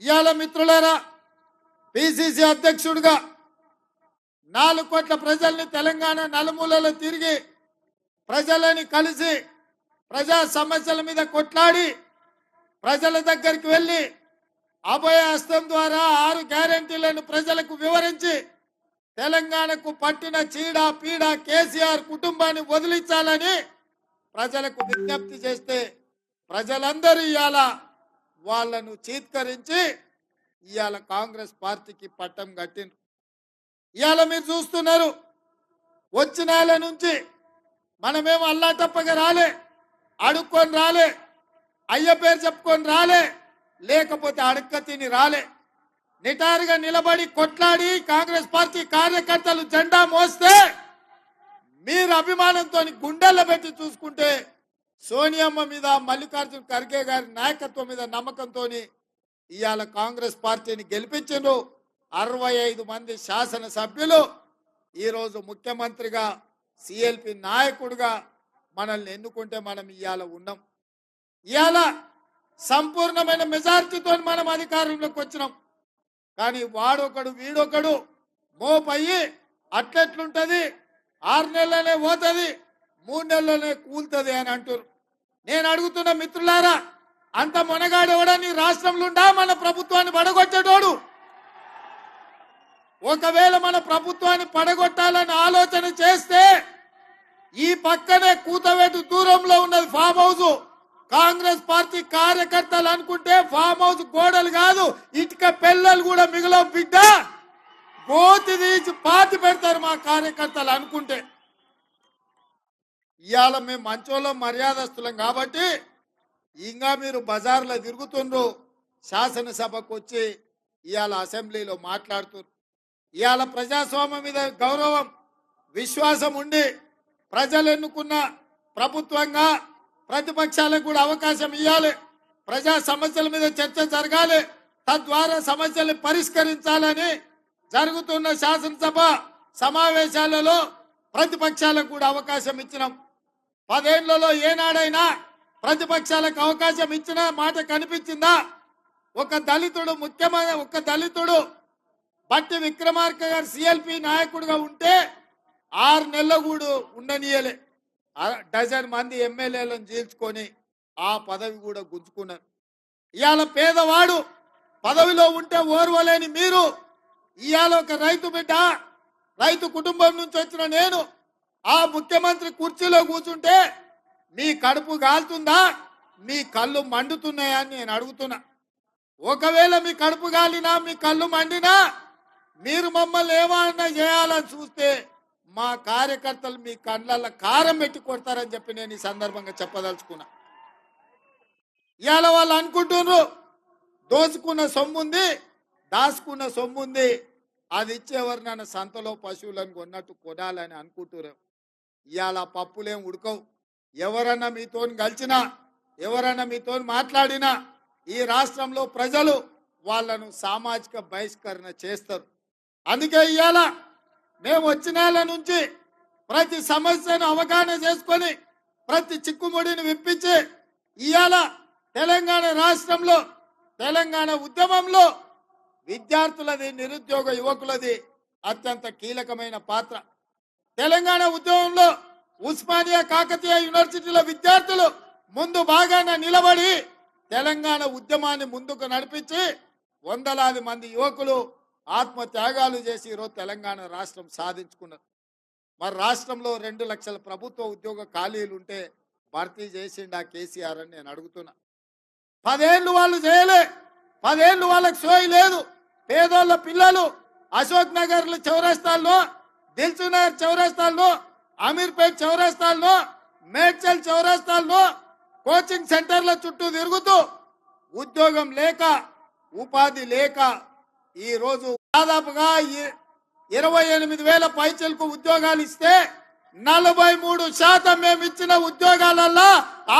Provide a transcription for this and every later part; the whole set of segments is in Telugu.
ఇవాళ మిత్రులారా పిసిసి అధ్యక్షుడిగా నాలుగు కోట్ల ప్రజల్ని తెలంగాణ నలుమూలలో తిరిగి ప్రజలని కలిసి ప్రజా సమస్యల మీద కొట్లాడి ప్రజల దగ్గరికి వెళ్ళి అభయ హస్తం ద్వారా ఆరు గ్యారంటీలను ప్రజలకు వివరించి తెలంగాణకు పట్టిన చీడ పీడ కేసీఆర్ కుటుంబాన్ని వదిలించాలని ప్రజలకు విజ్ఞప్తి చేస్తే ప్రజలందరూ ఇవాళ వాళ్ళను చీత్కరించి ఇవాళ కాంగ్రెస్ పార్టీకి పట్టం కట్టిండ్రు. ఇవాళ మీరు చూస్తున్నారు వచ్చిన నెల నుంచి మనమేమో అల్లా తప్పగా రాలే అడుక్కొని రాలే అయ్య పేరు చెప్పుకొని రాలే లేకపోతే అడక్క తిని రాలే. నిటారుగా నిలబడి కొట్లాడి కాంగ్రెస్ పార్టీ కార్యకర్తలు జెండా మోస్తే మీరు అభిమానంతో గుండెల్లో పెట్టి చూసుకుంటే సోనియమ్మ మీద మల్లికార్జున ఖర్గే గారి నాయకత్వం మీద నమ్మకంతో ఇవాళ కాంగ్రెస్ పార్టీని గెలిపించిండ్రు. అరవై ఐదు మంది శాసనసభ్యులు ఈరోజు ముఖ్యమంత్రిగా సిఎల్పి నాయకుడిగా మనల్ని ఎన్నుకుంటే మనం ఇవాళ ఉన్నాం. ఇవాళ సంపూర్ణమైన మెజార్టీతో మనం అధికారంలోకి వచ్చినాం. కానీ వాడొకడు వీడొకడు మోపయ్యి అట్లెట్లుంటుంది? ఆరు నెలలనే పోతుంది మూడు నెలలనే కూలుతుంది అని అంటారు నేను అడుగుతున్న మిత్రులారా అంత మొనగాడెవడా నీ రాష్ట్రంలో ఉండా మన ప్రభుత్వాన్ని పడగొట్టేటోడు? ఒకవేళ మన ప్రభుత్వాన్ని పడగొట్టాలని ఆలోచన చేస్తే ఈ పక్కనే కూతవేటు దూరంలో ఉన్నది ఫామ్ హౌస్ కాంగ్రెస్ పార్టీ కార్యకర్తలు అనుకుంటే ఫామ్ హౌస్ గోడలు కాదు ఇటుక పిల్లలు కూడా మిగిలిన బిడ్డ. గోతి తీసి పాతి పెడతారు మా కార్యకర్తలు అనుకుంటే. ఇవాళ మేము మంచోళ్ళం మర్యాదస్తులం కాబట్టి ఇంకా మీరు బజార్లో తిరుగుతుండ్రు శాసనసభకు వచ్చి ఇవాళ అసెంబ్లీలో మాట్లాడుతున్నారు ఇవాళ ప్రజాస్వామ్యం మీద గౌరవం విశ్వాసం ఉండి ప్రజలు ఎన్నుకున్న ప్రభుత్వంగా ప్రతిపక్షాలకు కూడా అవకాశం ఇవ్వాలి ప్రజా సమస్యల మీద చర్చ జరగాలి. తద్వారా సమస్యలు పరిష్కరించాలని జరుగుతున్న శాసనసభ సమావేశాలలో ప్రతిపక్షాలకు కూడా అవకాశం ఇచ్చినాం. పదేళ్ళలో ఏనాడైనా ప్రతిపక్షాలకు అవకాశం ఇచ్చిన మాట కనిపించిందా? ఒక దళితుడు ముఖ్యమైన ఒక దళితుడు బట్టి విక్రమార్క గారు సిఎల్పి నాయకుడుగా ఉంటే ఆరు నెలలు కూడా ఉండనీయలే. డజన్ మంది ఎమ్మెల్యేలను చీల్చుకొని ఆ పదవి కూడా గుంజుకున్నారు. ఇవాళ పేదవాడు పదవిలో ఉంటే ఓర్వలేని మీరు ఇవాళ ఒక రైతు బిడ్డ రైతు కుటుంబం నుంచి వచ్చిన నేను ఆ ముఖ్యమంత్రి కుర్చీలో కూర్చుంటే మీ కడుపు కాలుతుందా మీ కళ్ళు మండుతున్నాయా అని నేను అడుగుతున్నా. ఒకవేళ మీ కడుపు గాలినా మీ కళ్ళు మండినా మీరు మమ్మల్ని ఏమన్నా చేయాలని చూస్తే మా కార్యకర్తలు మీ కళ్ళల్లో కారం పెట్టి కొడతారని చెప్పి నేను ఈ సందర్భంగా చెప్పదలుచుకున్నా. ఇవాళ వాళ్ళు అనుకుంటున్నారు దోచుకున్న సొమ్ముంది దాచుకున్న సొమ్ముంది అది ఇచ్చేవారు నన్ను సంతలో పశువులను కొన్నట్టు కొనాలని అనుకుంటున్నారు. ఇవాళ పప్పులేం ఉడకవు. ఎవరన్నా మీతోని కలిసినా ఎవరన్నా మీతోని మాట్లాడినా ఈ రాష్ట్రంలో ప్రజలు వాళ్ళను సామాజిక బహిష్కరణ చేస్తారు. అందుకే ఇవాళ మేము వచ్చిన నుంచి ప్రతి సమస్యను అవగాహన చేసుకొని ప్రతి చిక్కుముడిని విప్పించి ఇవాళ తెలంగాణ రాష్ట్రంలో తెలంగాణ ఉద్యమంలో విద్యార్థులది నిరుద్యోగ యువకులది అత్యంత కీలకమైన పాత్ర. తెలంగాణ ఉద్యమంలో ఉస్మానియా కాకతీయ యూనివర్సిటీల విద్యార్థులు ముందు బాగానే నిలబడి తెలంగాణ ఉద్యమాన్ని ముందుకు నడిపించి వందలాది మంది యువకులు ఆత్మ త్యాగాలు చేసి ఈరోజు తెలంగాణ రాష్ట్రం సాధించుకున్నారు. మరి రాష్ట్రంలో రెండు లక్షల ప్రభుత్వ ఉద్యోగ ఖాళీలు ఉంటే భర్తీ చేసిండా కేసీఆర్ అని నేను అడుగుతున్నా. పదేళ్ళు వాళ్ళు చేయలే. పదేళ్ళు వాళ్ళకి సోయి లేదు. పేదోళ్ళ పిల్లలు అశోక్ నగర్ చౌరస్తాల్లో దిల్సునగర్ చౌరస్తాల్లో అమీర్పేట్ చౌరస్తాల్లో మేడ్చల్ చౌరస్తాల్లో కోచింగ్ సెంటర్ల చుట్టూ తిరుగుతూ ఉద్యోగం లేక ఉపాధి లేక ఈరోజు దాదాపుగా ఇరవై ఎనిమిది వేల పైచలకు ఉద్యోగాలు ఇస్తే నలభై మూడు శాతం మేము ఇచ్చిన ఉద్యోగాలల్లో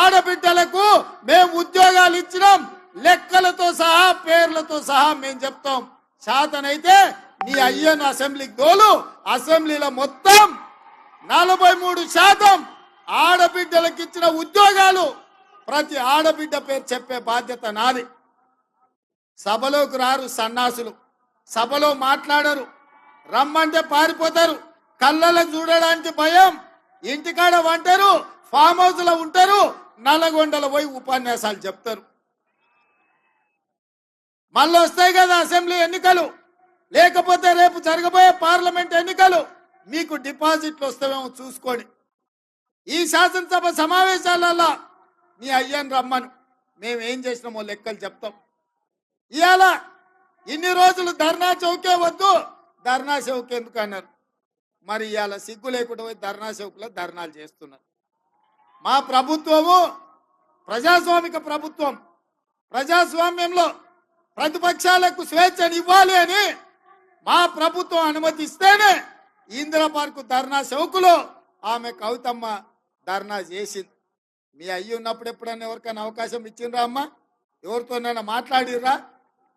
ఆడబిడ్డలకు మేము ఉద్యోగాలు ఇచ్చినాం. లెక్కలతో సహా పేర్లతో సహా మేము చెప్తాం. శాతనైతే నీ అయ్యను అసెంబ్లీకి తోలు అసెంబ్లీలో మొత్తం నలభై మూడు శాతం ఆడబిడ్డలకు ఇచ్చిన ఉద్యోగాలు. ప్రతి ఆడబిడ్డ పేరు చెప్పే బాధ్యత నాది. సభలోకి రారు సన్నాసులు. సభలో మాట్లాడరు. రమ్మంటే పారిపోతారు. కళ్ళలకు చూడడానికి భయం. ఇంటికాడ వంటారు ఫామ్ హౌస్లో ఉంటారు. నల్లగొండలో పోయి ఉపన్యాసాలు చెప్తారు. మళ్ళీ వస్తాయి కదా అసెంబ్లీ ఎన్నికలు. లేకపోతే రేపు జరగబోయే పార్లమెంట్ ఎన్నికలు. మీకు డిపాజిట్లు వస్తామేమో చూసుకోండి. ఈ శాసనసభ సమావేశాలలో మీ అయ్యని రమ్మను. మేము ఏం చేసినామో లెక్కలు చెప్తాం. ఇవాళ ఇన్ని రోజులు ధర్నా చౌకే వద్దు. ధర్నా చౌక్ ఎందుకు అన్నారు? మరి ఇవాళ సిగ్గు లేకుండా పోయి ధర్నా చౌక్లో ధర్నాలు చేస్తున్నారు. మా ప్రభుత్వము ప్రజాస్వామిక ప్రభుత్వం. ప్రజాస్వామ్యంలో ప్రతిపక్షాలకు స్వేచ్ఛను ఇవ్వాలి అని మా ప్రభుత్వం అనుమతిస్తేనే ఇందిరా పార్కు ధర్నా చౌకులో ఆమె కవితమ్మ ధర్నా చేసింది. మీ అయ్యి ఉన్నప్పుడు ఎప్పుడైనా ఎవరికైనా అవకాశం ఇచ్చిండ్రా అమ్మ? ఎవరితోనైనా మాట్లాడిర్రా?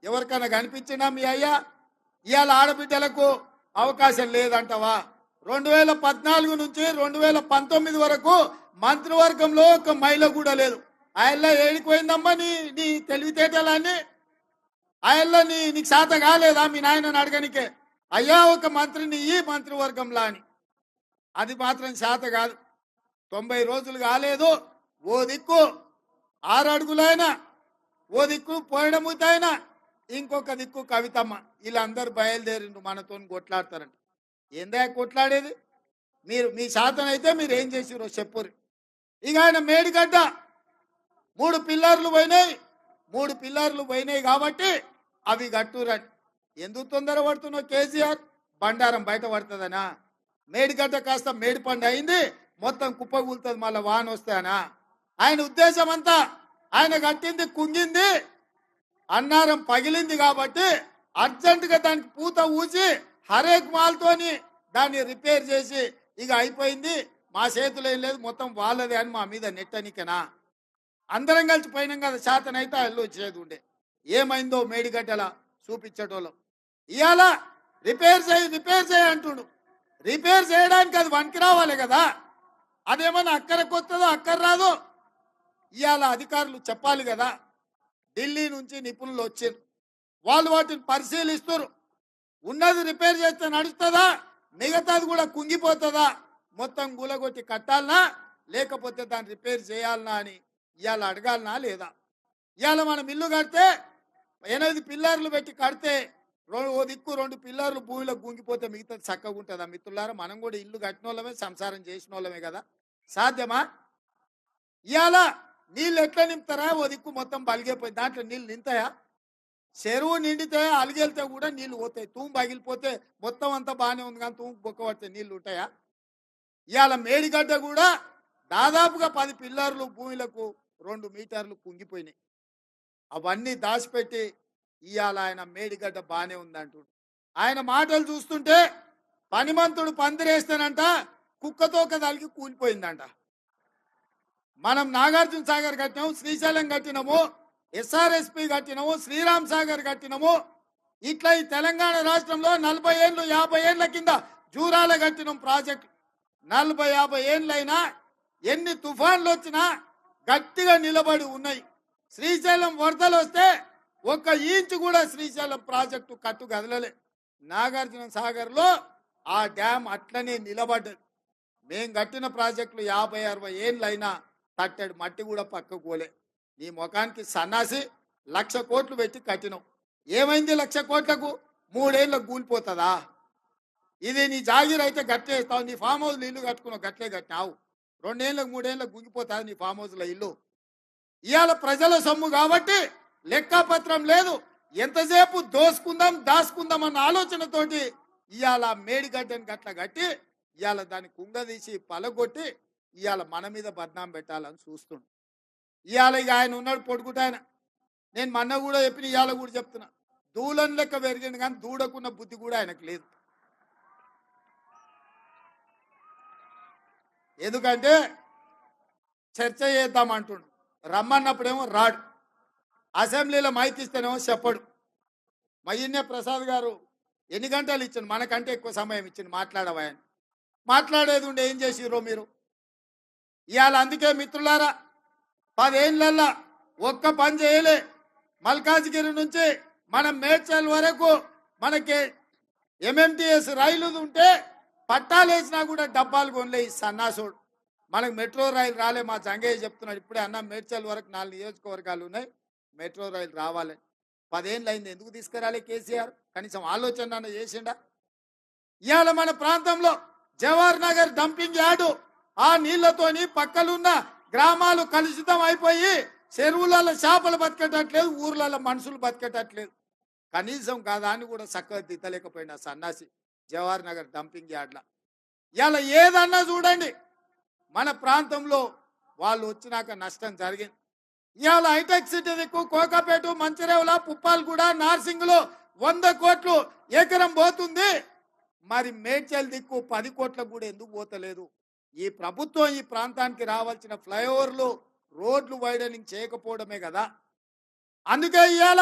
ఎవరికైనా కనిపించినా మీ అయ్యా? ఇవాళ ఆడబిడ్డలకు అవకాశం లేదంటవా? రెండు వేల పద్నాలుగు నుంచి రెండు వేల పంతొమ్మిది వరకు మంత్రివర్గంలో ఒక మహిళ కూడా లేదు. ఆయన ఏడికి పోయిందమ్మా నీ నీ తెలివితేటలన్నీ? ఆయనలో నీ నీకు శాత కాలేదా? మీ నాయనని అడగనికే. అయ్యా ఒక మంత్రిని ఈ మంత్రివర్గంలా అని. అది మాత్రం శాత కాదు. తొంభై రోజులు కాలేదు. ఓ దిక్కు. ఆరు అడుగులైనా. ఓ దిక్కు పోయడముతైనా ఇంకొక దిక్కు కవితమ్మ. వీళ్ళందరూ బయలుదేరిండు మనతో కొట్లాడతారంట. ఏందా కొట్లాడేది? మీరు మీ శాతం అయితే మీరు ఏం చేసిరో చెప్పురు ఇక ఆయన మేడిగడ్డ. మూడు పిల్లర్లు పోయినాయి. మూడు పిల్లర్లు పోయినాయి కాబట్టి అవి కట్టురని ఎందుకు తొందర పడుతున్నావు కేసీఆర్? బండారం బయట పడుతుందనా? మేడిగడ్డ కాస్త మేడిపండు అయింది మొత్తం కుప్ప కూలుతుంది మళ్ళీ వాన వస్తానా ఆయన ఉద్దేశం అంతా ఆయన కట్టింది కుంగింది అన్నారం పగిలింది కాబట్టి అర్జెంటుగా దానికి పూత ఊసి హరేక్ మాల్తోని దాన్ని రిపేర్ చేసి ఇక అయిపోయింది. మా చేతిలో ఏం లేదు మొత్తం వాళ్ళదే అని మా మీద నెట్టనికనా? అందరం కలిసి పోయినాం కదా శాతనైతే అల్లు వచ్చేది ఉండే. ఏమైందో మేడిగడ్డల చూపించటోళ్ళం. ఇవాళ రిపేర్ చేయి రిపేర్ చేయి అంటుండు. రిపేర్ చేయడానికి అది వనికి రావాలి కదా. అదేమన్నా అక్కడికి వస్తుందో అక్కర రాదో? ఇవాళ అధికారులు చెప్పాలి కదా. ఢిల్లీ నుంచి నిపుణులు వచ్చారు. వాళ్ళు వాటిని పరిశీలిస్తారు. ఉన్నది రిపేర్ చేస్తే నడుస్తుందా? మిగతాది కూడా కుంగిపోతుందా? మొత్తం గులగొట్టి కట్టాలనా? లేకపోతే దాన్ని రిపేర్ చేయాలనా అని ఇవాళ అడగాలనా లేదా? ఇవాళ మనం ఇల్లు కడితే ఎనిమిది పిల్లర్లు పెట్టి కడితే రెండు ఓ దిక్కు రెండు పిల్లర్లు భూమిలో గుంగిపోతే మిగతాది చక్కగా ఉంటుందా? మిత్రులారా మనం కూడా ఇల్లు కట్టిన వాళ్ళమే సంసారం చేసిన వాళ్ళమే కదా. సాధ్యమా? ఇవాళ నీళ్ళు ఎట్లా నింపుతారా? ఓ దిక్కు మొత్తం బలిగిపోయి దాంట్లో నీళ్ళు నింతాయా చెరువు నిండితే అలిగెళ్తే కూడా నీళ్ళు పోతాయి. తూము పగిలిపోతే మొత్తం అంతా బాగానే ఉంది కానీ తూము బొక్క పడితే నీళ్ళు ఉంటాయా? ఇవాళ మేడిగడ్డ కూడా దాదాపుగా పది పిల్లర్లు భూమిలకు రెండు మీటర్లు కుంగిపోయినాయి. అవన్నీ దాచిపెట్టి ఇవాళ ఆయన మేడిగడ్డ బాగానే ఉందంటుడు. ఆయన మాటలు చూస్తుంటే పనిమంతుడు పందిరేస్తానంట కుక్కతో కదలికి కూలిపోయిందంట. మనం నాగార్జున సాగర్ కట్టినాము శ్రీశైలం కట్టినాము ఎస్ఆర్ఎస్పి కట్టినాము శ్రీరామ్ సాగర్ కట్టినాము. ఇట్లా ఈ తెలంగాణ రాష్ట్రంలో నలభై ఏళ్ళు యాభై ఏళ్ళ కింద జూరాల కట్టినాం ప్రాజెక్ట్. నలభై యాభై ఏళ్ళైనా ఎన్ని తుఫాన్లు వచ్చినా గట్టిగా నిలబడి ఉన్నాయి. శ్రీశైలం వరదలు వస్తే ఒక్క ఇంచు కూడా శ్రీశైలం ప్రాజెక్టు కట్టు కదలలే. నాగార్జున సాగర్లో ఆ డ్యామ్ అట్లనే నిలబడ్డది. మేం కట్టిన ప్రాజెక్టులు యాభై అరవై ఏళ్ళైనా తట్టెడు మట్టి కూడా పక్కకు పోలే నీ ముఖానికి సన్నాసి లక్ష కోట్లు పెట్టి కట్టినావు ఏమైంది లక్ష కోట్లకు? మూడేళ్ళకు కూలిపోతుందా? ఇది నీ జాగీర్ అయితే గట్టేస్తావు నీ ఫామ్ హౌస్లో ఇల్లు కట్టుకున్నావు గట్లే కట్టినావు. రెండేళ్ళకు మూడేళ్ళకు గుంగిపోతుంది నీ ఫామ్ హౌస్లో ఇల్లు. ఇవాళ ప్రజల సొమ్ము కాబట్టి లెక్కపత్రం లేదు. ఎంతసేపు దోసుకుందాం దాసుకుందాం అన్న ఆలోచనతోటి ఇవాళ మేడిగడ్డని గట్ల కట్టి ఇవాళ దాన్ని కుంగదీసి పలగొట్టి ఇవాళ మన మీద బద్నాం పెట్టాలని చూస్తుండు. ఇవాళ ఇక ఆయన ఉన్నాడు పొడుగుట ఆయన. నేను మొన్న కూడా చెప్పిన ఇవాళ కూడా చెప్తున్నా. దూలం లెక్క పెరిగింది కానీ దూడకున్న బుద్ధి కూడా ఆయనకు లేదు. ఎందుకంటే చర్చ చేద్దాం అంటుండు. రమ్మన్నప్పుడేమో రాడు. అసెంబ్లీలో మైక్ ఇస్తేనేమో చెప్పడు. మయ్యన్య ప్రసాద్ గారు ఎన్ని గంటలు ఇచ్చిండు? మనకంటే ఎక్కువ సమయం ఇచ్చింది మాట్లాడవాయని మాట్లాడేది ఉండే ఏం చేసిర్రో మీరు? ఇవాళ అందుకే మిత్రులారా పదేళ్ళల్లా ఒక్క పని చేయలే. మల్కాజ్గిరి నుంచి మన మేడ్చల్ వరకు మనకి ఎంఎంటీఎస్ రైలు ఉంటే పట్టాలు వేసినా కూడా డబ్బాలు కొనలే ఈ సన్నాసుడు. మనకు మెట్రో రైలు రాలే మా జంగయ్య చెప్తున్నాడు. ఇప్పుడే అన్న మేడ్చల్ వరకు నాలుగు నియోజకవర్గాలు ఉన్నాయి. మెట్రో రైలు రావాలి. పదేళ్ళు అయింది ఎందుకు తీసుకురాలే కేసీఆర్? కనీసం ఆలోచన అన్న చేసిండా? ఇవాళ మన ప్రాంతంలో జవహర్ నగర్ డంపింగ్ యార్డు ఆ నీళ్ళతోని పక్కలున్న గ్రామాలు కలుషితం అయిపోయి చెరువులలో చేపలు బతికేటట్లేదు ఊర్లలో మనుషులు బతికేటట్లేదు. కనీసం కాదా అని కూడా చక్కగా దిద్దలేకపోయినా సన్నాసి జవహర్ నగర్ డంపింగ్ యార్డ్ల. ఇలా ఏదన్నా చూడండి. మన ప్రాంతంలో వాళ్ళు వచ్చినాక నష్టం జరిగింది. ఇవాళ హైటెక్ సిటీ దిక్కు కోకాపేట మంచిరేవుల పుప్పాలగూడ నార్సింగ్లో వంద కోట్లు ఎకరం పోతుంది. మరి మేడ్చల్ దిక్కు పది కోట్లకు కూడా ఎందుకు పోతలేదు? ఈ ప్రభుత్వం ఈ ప్రాంతానికి రావాల్సిన ఫ్లైఓవర్లు రోడ్లు వైడనింగ్ చేయకపోవడమే కదా. అందుకే ఇవాళ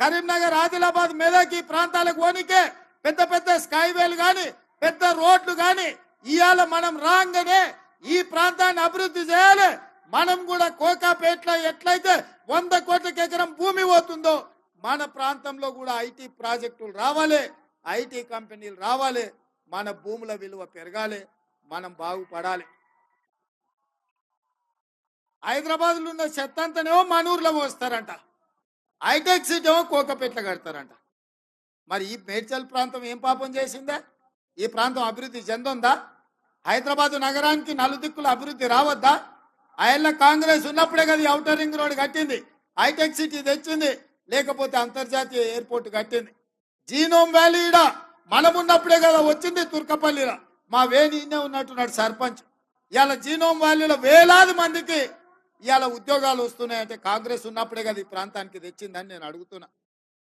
కరీంనగర్ ఆదిలాబాద్ మెదక్ ఈ ప్రాంతాలకు పోనీకే పెద్ద పెద్ద స్కైవేలు కానీ పెద్ద రోడ్లు కానీ ఇవాళ మనం రాగానే ఈ ప్రాంతాన్ని అభివృద్ధి చేయాలి. మనం కూడా కోకాపేటలో ఎట్లయితే వంద కోట్లకి ఎకరం భూమి పోతుందో మన ప్రాంతంలో కూడా ఐటీ ప్రాజెక్టులు రావాలి ఐటీ కంపెనీలు రావాలి మన భూముల విలువ పెరగాలి మనం బాగుపడాలి. హైదరాబాద్లో ఉన్న చెత్త అంతనేమో మన ఊర్లో పోస్తారంట. హైటెక్ సిటీ ఏమో కోకపేట్ల కడతారంట. మరి ఈ మేడ్చల్ ప్రాంతం ఏం పాపం చేసిందా? ఈ ప్రాంతం అభివృద్ధి చెందుందా? హైదరాబాద్ నగరానికి నలుదిక్కుల అభివృద్ధి రావద్దా? ఆయన కాంగ్రెస్ ఉన్నప్పుడే కదా అవుటర్ రింగ్ రోడ్ కట్టింది. హైటెక్ సిటీ తెచ్చింది. లేకపోతే అంతర్జాతీయ ఎయిర్పోర్ట్ కట్టింది. జీనోమ్ వ్యాలీ ఈడ కదా వచ్చింది తుర్కపల్లిలో. మా వేణి ఇన్నే ఉన్నట్టున్నాడు సర్పంచ్. ఇవాళ జీనోమ్ వ్యాలీలో వేలాది మందికి ఇవాళ ఉద్యోగాలు వస్తున్నాయంటే కాంగ్రెస్ ఉన్నప్పుడే కదా ఈ ప్రాంతానికి తెచ్చిందని నేను అడుగుతున్నా.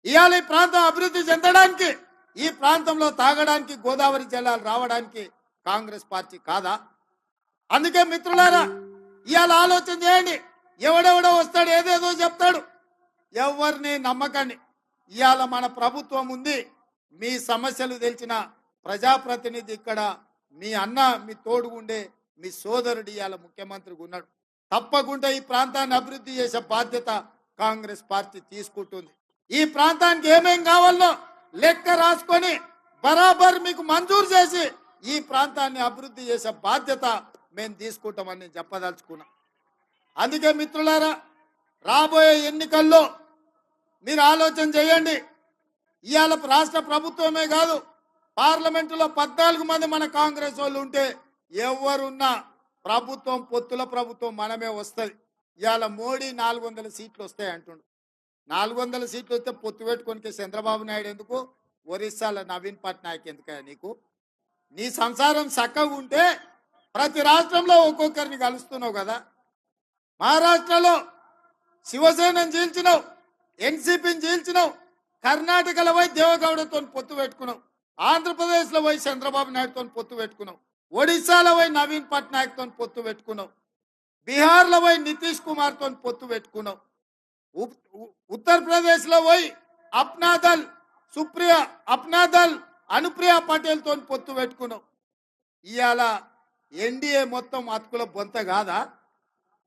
ఇవాళ ఈ ప్రాంతం అభివృద్ధి చెందడానికి ఈ ప్రాంతంలో తాగడానికి గోదావరి జలాలు రావడానికి కాంగ్రెస్ పార్టీ కాదా? అందుకే మిత్రులారా ఇవాళ ఆలోచన చేయండి. ఎవడెవడో వస్తాడు ఏదేదో చెప్తాడు. ఎవరిని నమ్మకండి. ఇవాళ మన ప్రభుత్వం ఉంది. మీ సమస్యలు తెలిసిన ప్రజాప్రతినిధి ఇక్కడ మీ అన్న మీ తోడుగుండే మీ సోదరుడు ఇవాళ ముఖ్యమంత్రికి ఉన్నాడు. తప్పకుండా ఈ ప్రాంతాన్ని అభివృద్ధి చేసే బాధ్యత కాంగ్రెస్ పార్టీ తీసుకుంటుంది. ఈ ప్రాంతానికి ఏమేం కావాలో లెక్క రాసుకొని బరాబర్ మీకు మంజూరు చేసి ఈ ప్రాంతాన్ని అభివృద్ధి చేసే బాధ్యత మేము తీసుకుంటామని నేను చెప్పదలుచుకున్నా. అందుకే మిత్రులారా రాబోయే ఎన్నికల్లో మీరు ఆలోచన చేయండి. ఇవాళ రాష్ట్ర ప్రభుత్వమే కాదు పార్లమెంటులో పద్నాలుగు మంది మన కాంగ్రెస్ వాళ్ళు ఉంటే ఎవరున్నా ప్రభుత్వం పొత్తుల ప్రభుత్వం మనమే వస్తుంది. ఇవాళ మోడీ నాలుగు వందల సీట్లు వస్తాయి అంటుండు. నాలుగు వందల సీట్లు వస్తే పొత్తు పెట్టుకోనికి చంద్రబాబు నాయుడు ఎందుకు? ఒరిస్సాలో నవీన్ పట్నాయక్ ఎందుకయ్యా నీకు? నీ సంసారం చక్కగా ఉంటే ప్రతి రాష్ట్రంలో ఒక్కొక్కరిని కలుస్తున్నావు కదా. మహారాష్ట్రలో శివసేనని చీల్చినావు ఎన్సీపీని చీల్చినావు కర్ణాటకలో పోయి దేవగౌడతో పొత్తు పెట్టుకున్నావు ఆంధ్రప్రదేశ్లో పోయి చంద్రబాబు నాయుడుతో పొత్తు పెట్టుకున్నావు ఒడిశాలో పోయి నవీన్ పట్నాయక్తో పొత్తు పెట్టుకున్నావు బీహార్లో పోయి నితీష్ కుమార్తో పొత్తు పెట్టుకున్నావు ఉప్- ఉత్తరప్రదేశ్లో పోయి అప్నాదల్ సుప్రియ అప్నాదల్ అనుప్రియ పటేల్తో పొత్తు పెట్టుకున్నావు ఇవాళ ఎన్డీఏ మొత్తం అతుకుల బొంత కాదా?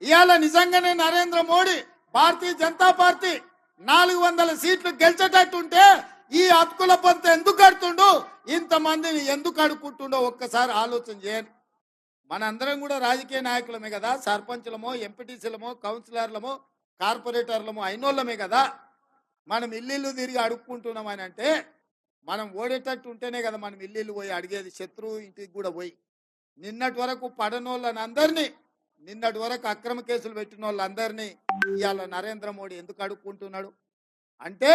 ఇవాళ నిజంగానే నరేంద్ర మోడీ భారతీయ జనతా పార్టీ నాలుగు వందల సీట్లు గెలిచేటట్టుంటే ఈ అతుకుల బొంత ఎందుకు కడుతుండు? ఇంతమందిని ఎందుకు అడుక్కుంటుండో ఒక్కసారి ఆలోచన చేయండి. మనందరం కూడా రాజకీయ నాయకులమే కదా సర్పంచులమో ఎంపీటీసీలమో కౌన్సిలర్లమో కార్పొరేటర్లమో అయినోళ్ళమే కదా. మనం ఇల్లు తిరిగి అడుక్కుంటున్నాం అని అంటే మనం ఓడేటట్టు ఉంటేనే కదా మనం ఇల్లు పోయి అడిగేది శత్రువు ఇంటికి కూడా పోయి. నిన్నటి వరకు పడనోళ్ళని అందరినీ నిన్నటి వరకు అక్రమ కేసులు పెట్టిన వాళ్ళందరినీ ఇవాళ నరేంద్ర మోడీ ఎందుకు అడుక్కుంటున్నాడు? అంటే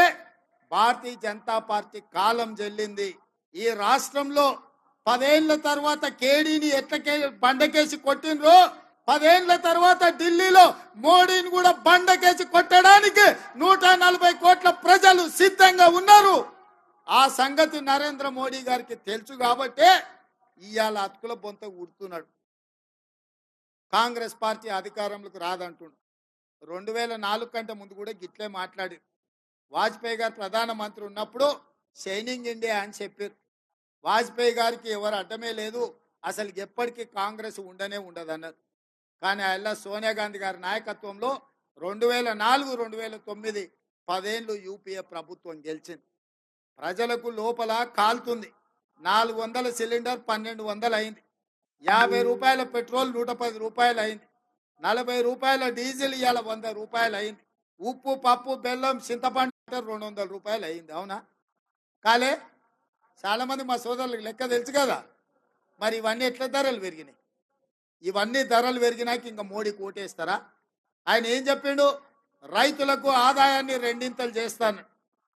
భారతీయ జనతా పార్టీ కాలం చెల్లింది ఈ రాష్ట్రంలో పదేళ్ళ తర్వాత కేడీని ఎట్లకే బండకేసి కొట్టినరో పదేళ్ళ తర్వాత ఢిల్లీలో మోడీని కూడా బండకేసి కొట్టడానికి నూట నలభై కోట్ల ప్రజలు సిద్ధంగా ఉన్నారు. ఆ సంగతి నరేంద్ర మోడీ గారికి తెలుసు కాబట్టే ఇవాళ అతుకుల బొంత ఉడుతున్నాడు. కాంగ్రెస్ పార్టీ అధికారంలోకి రాదంటుండు రెండు వేల నాలుగు కంటే ముందు కూడా గిట్లే మాట్లాడి వాజ్పేయి గారు ప్రధానమంత్రి ఉన్నప్పుడు షైనింగ్ ఇండియా అని చెప్పారు. వాజ్పేయి గారికి ఎవరు అడ్డమే లేదు. అసలు ఎప్పటికీ కాంగ్రెస్ ఉండనే ఉండదన్నారు. కానీ అలా సోనియా గాంధీ గారి నాయకత్వంలో రెండు వేల నాలుగు రెండు వేల తొమ్మిది పదేళ్ళు యూపీఏ ప్రభుత్వం గెలిచింది. ప్రజలకు లోపల కాలుతుంది. నాలుగు వందల సిలిండర్ పన్నెండు వందలు అయింది. యాభై రూపాయల పెట్రోల్ నూట పది రూపాయలు అయింది. నలభై రూపాయల డీజిల్ ఇవాళ వంద రూపాయలు అయింది. ఉప్పు పప్పు బెల్లం చింతపండు రెండు వందల రూపాయలు అయింది. అవునా? కాలే చాలామంది మా సోదరులకు లెక్క తెలుసు కదా. మరి ఇవన్నీ ఎట్లా ధరలు పెరిగినాయి? ఇవన్నీ ధరలు పెరిగినాక ఇంకా మోడీ కోటేస్తారా? ఆయన ఏం చెప్పిండు? రైతులకు ఆదాయాన్ని రెండింతలు చేస్తాను.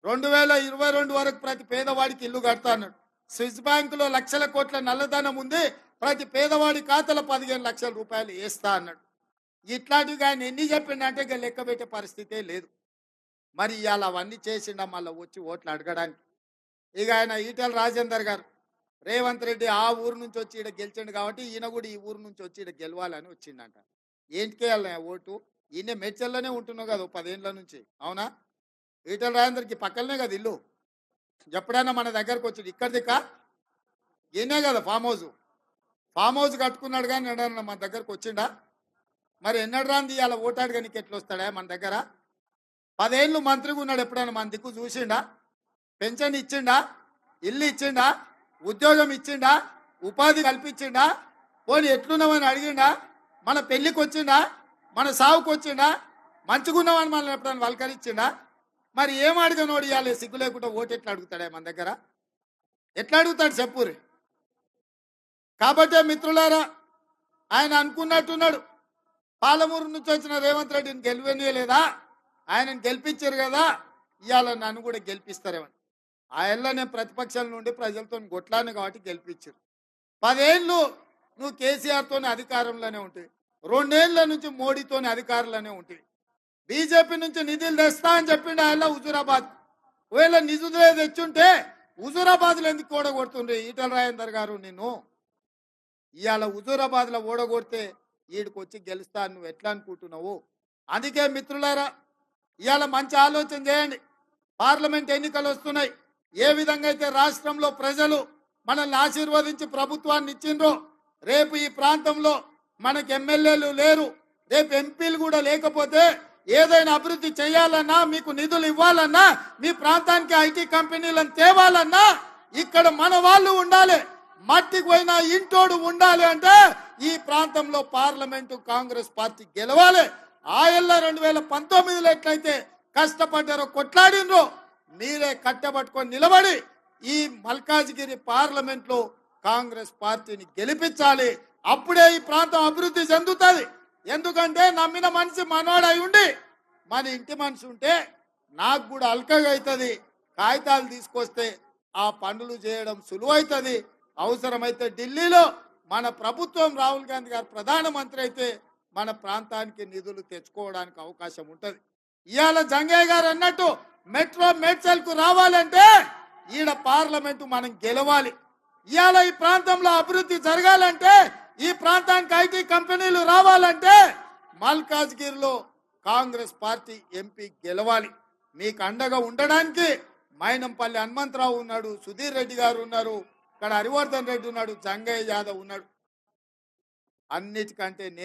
రెండు వేల ఇరవై రెండు వరకు ప్రతి పేదవాడికి ఇల్లు కడతాను స్విస్ బ్యాంకులో లక్షల కోట్ల నల్లధనం ఉంది ప్రతి పేదవాడి ఖాతాలో పదిహేను లక్షల రూపాయలు వేస్తా అన్నాడు. ఇట్లాంటివి ఆయన ఎన్ని చెప్పిండంటే ఇక లెక్క పెట్టే పరిస్థితే లేదు. మరి ఇవాళ అవన్నీ చేసిండా మళ్ళీ వచ్చి ఓట్లు అడగడానికి? ఇక ఆయన ఈటెల రాజేందర్ గారు రేవంత్ రెడ్డి ఆ ఊరు నుంచి వచ్చి ఇక్కడ గెలిచిండు కాబట్టి ఈయన కూడా ఈ ఊరు నుంచి వచ్చి ఇక్కడ గెలవాలని వచ్చిండంట. ఏంటికి ఓటు? ఈయన మెడ్చల్లోనే ఉంటున్నావు కదా పదేండ్ల పదేళ్ళ నుంచి. అవునా? ఈటల రాజేందర్కి పక్కనే కదా ఇల్లు. ఎప్పుడైనా మన దగ్గరకు వచ్చి ఇక్కడ దిక్క ఈయనే కదా ఫామ్ హౌస్. ఫామ్ హౌస్ కట్టుకున్నాడు కానీ ఎన్నడన్నా మన దగ్గరకు వచ్చిండా మరి ఎన్నడు రాంది ఇవాళ ఓటాడు కానీ ఎట్లా వస్తాడా మన దగ్గర? పదేళ్ళు మంత్రిగా ఉన్నాడు ఎప్పుడైనా మన దిక్కు చూసిండా? పెన్షన్ ఇచ్చిండా? ఇల్లు ఇచ్చిండా? ఉద్యోగం ఇచ్చిండా? ఉపాధి కల్పించిండా? పోనీ ఎట్లున్నామని అడిగిండా? మన పెళ్ళికి వచ్చిండా మన సావుకు వచ్చిండా మంచుకున్నామని మనల్ని ఎప్పుడైనా వలకరించిండా? మరి ఏం అడిగినోడు ఇవ్వాలి సిగ్గు లేకుండా ఓటు ఎట్లా అడుగుతాడే మన దగ్గర? ఎట్లా అడుగుతాడు చెప్పురి కాబట్టే మిత్రులారా ఆయన అనుకున్నట్టున్నాడు. పాలమూరు నుంచి వచ్చిన రేవంత్ రెడ్డిని గెలివనీయలేదా ఆయనను గెలిపించారు కదా. ఇవాళ నన్ను కూడా గెలిపిస్తారేమని ఆయనలో నేను ప్రతిపక్షాల నుండి ప్రజలతో కొట్లాను కాబట్టి గెలిపించారు. పదేళ్ళు నువ్వు కేసీఆర్తోనే అధికారంలోనే ఉంటాయి రెండేళ్ళ నుంచి మోడీతోనే అధికారంలోనే ఉంటాయి బీజేపీ నుంచి నిధులు తెస్తా అని చెప్పిండు ఆయన హుజూరాబాద్. ఒకవేళ నిధులే తెచ్చుంటే హుజూరాబాద్లో ఎందుకు ఓడగొడుతుండ్రి ఈటల రాజేందర్ గారు నిన్ను? ఇవాళ హుజూరాబాద్లో ఓడగొడితే వీడికి వచ్చి గెలుస్తా నువ్వు ఎట్లా అనుకుంటున్నావు? అందుకే మిత్రులారా ఇవాళ మంచి ఆలోచన చేయండి. పార్లమెంట్ ఎన్నికలు వస్తున్నాయి. ఏ విధంగా అయితే రాష్ట్రంలో ప్రజలు మనల్ని ఆశీర్వదించి ప్రభుత్వాన్ని ఇచ్చిండ్రో రేపు ఈ ప్రాంతంలో మనకి ఎమ్మెల్యేలు లేరు రేపు ఎంపీలు కూడా లేకపోతే ఏదైనా అభివృద్ధి చేయాలన్నా మీకు నిధులు ఇవ్వాలన్నా మీ ప్రాంతానికి ఐటీ కంపెనీలను తేవాలన్నా ఇక్కడ మన వాళ్ళు ఉండాలి. మట్టికి పోయిన ఇంటోడు ఉండాలి అంటే ఈ ప్రాంతంలో పార్లమెంటు కాంగ్రెస్ పార్టీ గెలవాలి. ఆయల్లో రెండు వేల పంతొమ్మిదిలో ఎట్లయితే కష్టపడ్డారో కొట్లాడినరో మీరే కట్టబట్టుకొని నిలబడి ఈ మల్కాజ్గిరి పార్లమెంట్లో కాంగ్రెస్ పార్టీని గెలిపించాలి. అప్పుడే ఈ ప్రాంతం అభివృద్ధి చెందుతుంది. ఎందుకంటే నమ్మిన మనిషి మనవాడై ఉండి మన ఇంటి మనిషి ఉంటే నాకు కూడా అల్కగా అవుతుంది. కాగితాలు తీసుకొస్తే ఆ పనులు చేయడం సులువైతుంది. అవసరమైతే ఢిల్లీలో మన ప్రభుత్వం రాహుల్ గాంధీ గారు ప్రధానమంత్రి అయితే మన ప్రాంతానికి నిధులు తెచ్చుకోవడానికి అవకాశం ఉంటుంది. ఇవాళ జంగయ్య గారు అన్నట్టు మెట్రో మేడ్చల్కు రావాలంటే ఈడ పార్లమెంటు మనం గెలవాలి. ఇవాళ ఈ ప్రాంతంలో అభివృద్ధి జరగాలంటే ఈ ప్రాంతానికి ఐటీ కంపెనీలు రావాలంటే మల్కాజ్గిరిలో కాంగ్రెస్ పార్టీ ఎంపీ గెలవాలి. మీకు అండగా ఉండడానికి మైనంపల్లి హనుమంతరావు ఉన్నాడు సుధీర్ రెడ్డి గారు ఉన్నారు ఇక్కడ హరివర్ధన్ రెడ్డి ఉన్నాడు జంగయ్య యాదవ్ ఉన్నాడు. అన్నిటికంటే నే